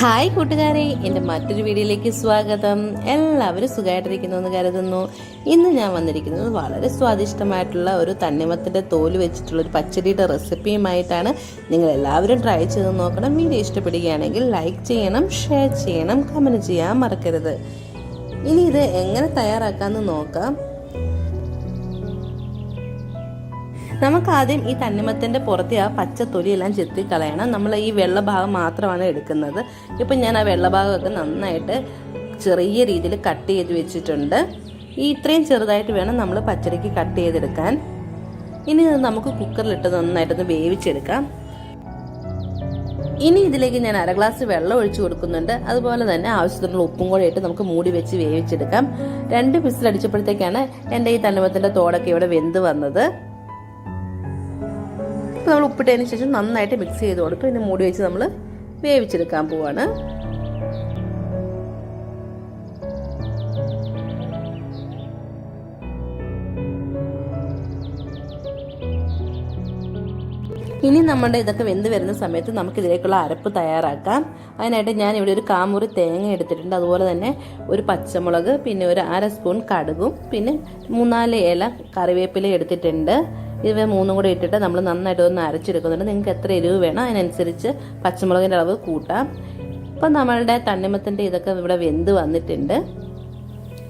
Hi കൂട്ടുകാരെ എന്റെ മറ്റൊരു വീഡിയോയിലേക്ക് സ്വാഗതം. എല്ലാവരും സുഖമായിട്ടിരിക്കുന്നു എന്ന് കരുതുന്നു. ഇന്ന് ഞാൻ വന്നിരിക്കുന്നത് വളരെ സ്വാദിഷ്ടമായിട്ടുള്ള ഒരു തണ്ണിമത്തിന്റെ തോൽ വെച്ചിട്ടുള്ള ഒരു പച്ചടിയുടെ റെസിപ്പിയുമായിട്ടാണ്. നിങ്ങൾ എല്ലാവരും ട്രൈ ചെയ്ത് നോക്കണം. വീഡിയോ ഇഷ്ടപ്പെടുകയാണെങ്കിൽ ലൈക്ക് ചെയ്യണം ഷെയർ ചെയ്യണം കമന്റ് ചെയ്യാൻ മറക്കരുത്. ഇനി ഇത് എങ്ങനെ തയ്യാറാക്കാമെന്ന് നോക്കാം. നമുക്ക് ആദ്യം ഈ തണ്ണിമത്തന്റെ പുറത്തെ ആ പച്ച തൊലിയെല്ലാം ചെത്തി കളയണം നമ്മൾ ഈ വെള്ള ഭാഗം മാത്രമാണ് എടുക്കുന്നത്. ഇപ്പം ഞാൻ ആ വെള്ള ഭാഗമൊക്കെ നന്നായിട്ട് ചെറിയ രീതിയിൽ കട്ട് ചെയ്ത് വെച്ചിട്ടുണ്ട്. ഈ ഇത്രയും ചെറുതായിട്ട് വേണം നമ്മൾ പച്ചടിക്ക് കട്ട് ചെയ്തെടുക്കാൻ. ഇനി നമുക്ക് കുക്കറിലിട്ട് നന്നായിട്ടൊന്ന് വേവിച്ചെടുക്കാം. ഇനി ഇതിലേക്ക് ഞാൻ അര ഗ്ലാസ് വെള്ളം ഒഴിച്ചു കൊടുക്കുന്നുണ്ട്. അതുപോലെ തന്നെ ആവശ്യത്തിനുള്ള ഉപ്പും കൂടെ ഇട്ട് നമുക്ക് മൂടി വെച്ച് വേവിച്ചെടുക്കാം. രണ്ട് പിസിലടിച്ചപ്പോഴത്തേക്കാണ് എന്റെ ഈ തണ്ണിമത്തിന്റെ തോടൊക്കെ ഇവിടെ വെന്ത് വന്നത്. അപ്പോൾ നമ്മൾ ഉപ്പിട്ടതിന് ശേഷം നന്നായിട്ട് മിക്സ് ചെയ്ത് കൊടുക്കും പിന്നെ മൂടി വെച്ച് നമ്മൾ വേവിച്ചെടുക്കാൻ പോവാണ്. ഇനി നമ്മുടെ ഇതൊക്കെ വെന്ത് വരുന്ന സമയത്ത് നമുക്കിതിലേക്കുള്ള അരപ്പ് തയ്യാറാക്കാം. അതിനായിട്ട് ഞാൻ ഇവിടെ ഒരു കാമുറി തേങ്ങ എടുത്തിട്ടുണ്ട്. അതുപോലെ തന്നെ ഒരു പച്ചമുളക് പിന്നെ ഒരു അര സ്പൂൺ കടുകും പിന്നെ മൂന്നാൽ ഇല കറിവേപ്പില എടുത്തിട്ടുണ്ട്. ഇവ മൂന്നും കൂടി ഇട്ടിട്ട് നമ്മൾ നന്നായിട്ട് ഒന്ന് അരച്ചെടുക്കുന്നുണ്ട്. നിങ്ങൾക്ക് എത്ര എരിവ് വേണം അതിനനുസരിച്ച് പച്ചമുളകിന്റെ അളവ് കൂട്ടാം. ഇപ്പം നമ്മളുടെ തണ്ണിമത്തിന്റെ ഇതൊക്കെ ഇവിടെ വെന്ത് വന്നിട്ടുണ്ട്.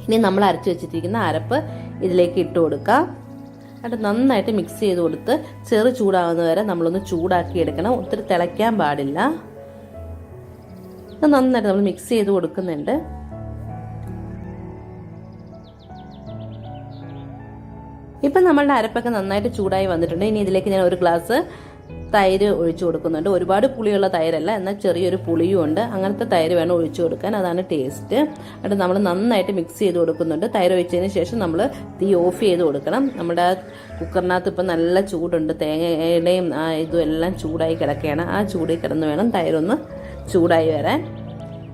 ഇനി നമ്മൾ അരച്ച് വെച്ചിരിക്കുന്ന അരപ്പ് ഇതിലേക്ക് ഇട്ട് കൊടുക്കാം. എന്നിട്ട് നന്നായിട്ട് മിക്സ് ചെയ്ത് കൊടുത്ത് ചെറു ചൂടാവുന്ന വരെ നമ്മളൊന്ന് ചൂടാക്കി എടുക്കണം. ഒത്തിരി തിളയ്ക്കാൻ പാടില്ല. നന്നായിട്ട് നമ്മൾ മിക്സ് ചെയ്ത് കൊടുക്കുന്നുണ്ട്. ഇപ്പം നമ്മളുടെ അരപ്പൊക്കെ നന്നായിട്ട് ചൂടായി വന്നിട്ടുണ്ട്. ഇനി ഇതിലേക്ക് ഞാൻ ഒരു ഗ്ലാസ് തൈര് ഒഴിച്ചു കൊടുക്കുന്നുണ്ട്. ഒരുപാട് പുളിയുള്ള തൈരല്ല എന്നാൽ ചെറിയൊരു പുളിയും ഉണ്ട്. അങ്ങനത്തെ തൈര് വേണം ഒഴിച്ചു കൊടുക്കാൻ. അതാണ് ടേസ്റ്റ്. എന്നിട്ട് നമ്മൾ നന്നായിട്ട് മിക്സ് ചെയ്ത് കൊടുക്കുന്നുണ്ട്. തൈര് ഒഴിച്ചതിന് ശേഷം നമ്മൾ തീ ഓഫ് ചെയ്ത് കൊടുക്കണം. നമ്മുടെ കുക്കറിനകത്ത് ഇപ്പം നല്ല ചൂടുണ്ട്. തേങ്ങയുടെയും ആ ഇതും എല്ലാം ചൂടായി കിടക്കുകയാണ്. ആ ചൂടിൽ കിടന്ന് വേണം തൈരൊന്ന് ചൂടായി വരാൻ.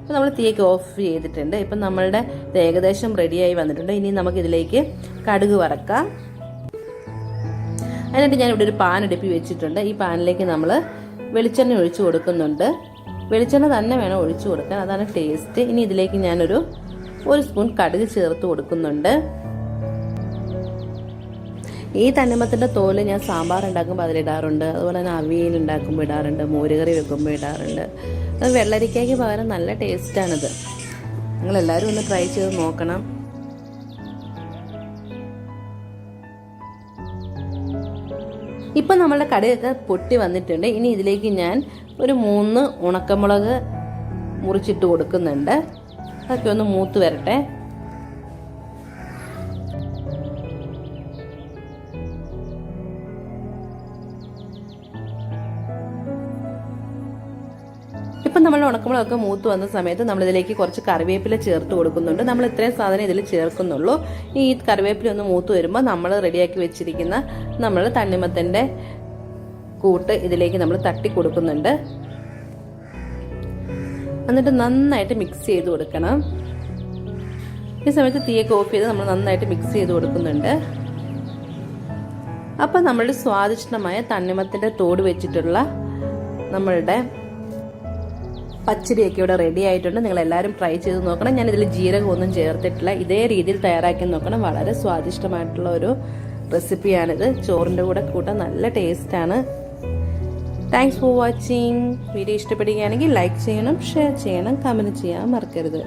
അപ്പോൾ നമ്മൾ തീയൊക്കെ ഓഫ് ചെയ്തിട്ടുണ്ട്. ഇപ്പം നമ്മളുടെ ഏകദേശം റെഡിയായി വന്നിട്ടുണ്ട്. ഇനി നമുക്കിതിലേക്ക് കടുക് വറക്കാം. അതിനായിട്ട് ഞാൻ ഇവിടെ ഒരു പാൻ അടുപ്പി വെച്ചിട്ടുണ്ട്. ഈ പാനിലേക്ക് നമ്മൾ വെളിച്ചെണ്ണ ഒഴിച്ചു കൊടുക്കുന്നുണ്ട്. വെളിച്ചെണ്ണ തന്നെ വേണം ഒഴിച്ചു കൊടുക്കാൻ. അതാണ് ടേസ്റ്റ് ഇനി ഇതിലേക്ക് ഞാനൊരു ഒരു സ്പൂൺ കടുക് ചേർത്ത് കൊടുക്കുന്നുണ്ട്. ഈ തണ്ണിമത്തിന്റെ തോൽ ഞാൻ സാമ്പാർ ഉണ്ടാക്കുമ്പോൾ അതിലിടാറുണ്ട് അതുപോലെ തന്നെ അവിയൽ ഉണ്ടാക്കുമ്പോൾ ഇടാറുണ്ട്. മോരുകറി വെക്കുമ്പോൾ ഇടാറുണ്ട്. അത് വെള്ളരിക്കയ്ക്ക് പകരം നല്ല ടേസ്റ്റാണിത് നിങ്ങളെല്ലാവരും ഒന്ന് ട്രൈ ചെയ്ത് നോക്കണം. ഇപ്പം നമ്മളുടെ കടയൊക്കെ പൊട്ടി വന്നിട്ടുണ്ട്. ഇനി ഇതിലേക്ക് ഞാൻ ഒരു മൂന്ന് ഉണക്കമുളക് മുറിച്ചിട്ട് കൊടുക്കുന്നുണ്ട്. അതൊക്കെ ഒന്ന് മൂത്ത് വരട്ടെ. ഇപ്പം നമ്മൾ ഉണക്കമുളകൊക്കെ മൂത്ത് വന്ന സമയത്ത് നമ്മളിതിലേക്ക് കുറച്ച് കറിവേപ്പില ചേർത്ത് കൊടുക്കുന്നുണ്ട്. നമ്മൾ ഇത്രയും സാധനം ഇതിൽ ചേർക്കുന്നുള്ളൂ. ഈ കറിവേപ്പില ഒന്ന് മൂത്ത് വരുമ്പോൾ നമ്മൾ റെഡിയാക്കി വെച്ചിരിക്കുന്ന നമ്മൾ തണ്ണിമത്തന്റെ കൂട്ട് ഇതിലേക്ക് നമ്മൾ തട്ടി കൊടുക്കുന്നുണ്ട്. എന്നിട്ട് നന്നായിട്ട് മിക്സ് ചെയ്ത് കൊടുക്കണം. ഈ സമയത്ത് തീയൊക്കെ ഓഫ് ചെയ്ത് നമ്മൾ നന്നായിട്ട് മിക്സ് ചെയ്ത് കൊടുക്കുന്നുണ്ട്. അപ്പം നമ്മളുടെ സ്വാദിഷ്ടമായ തണ്ണിമത്തിന്റെ തോട് വെച്ചിട്ടുള്ള നമ്മളുടെ പച്ചടിയൊക്കെ ഇവിടെ റെഡി ആയിട്ടുണ്ട്. നിങ്ങൾ എല്ലാവരും ട്രൈ ചെയ്ത് നോക്കണം. ഞാൻ ഇതിൽ ജീരകമൊന്നും ചേർത്തിട്ടില്ല. ഇതേ രീതിയിൽ തയ്യാറാക്കി നോക്കണം. വളരെ സ്വാദിഷ്ടമായിട്ടുള്ള ഒരു റെസിപ്പിയാണിത് ചോറിന്റെ കൂടെ കൂട്ടാൻ നല്ല ടേസ്റ്റാണ് താങ്ക്സ് ഫോർ വാച്ചിങ് വീഡിയോ ഇഷ്ടപ്പെടുകയാണെങ്കിൽ ലൈക്ക് ചെയ്യണം ഷെയർ ചെയ്യണം കമന്റ് ചെയ്യാൻ മറക്കരുത്.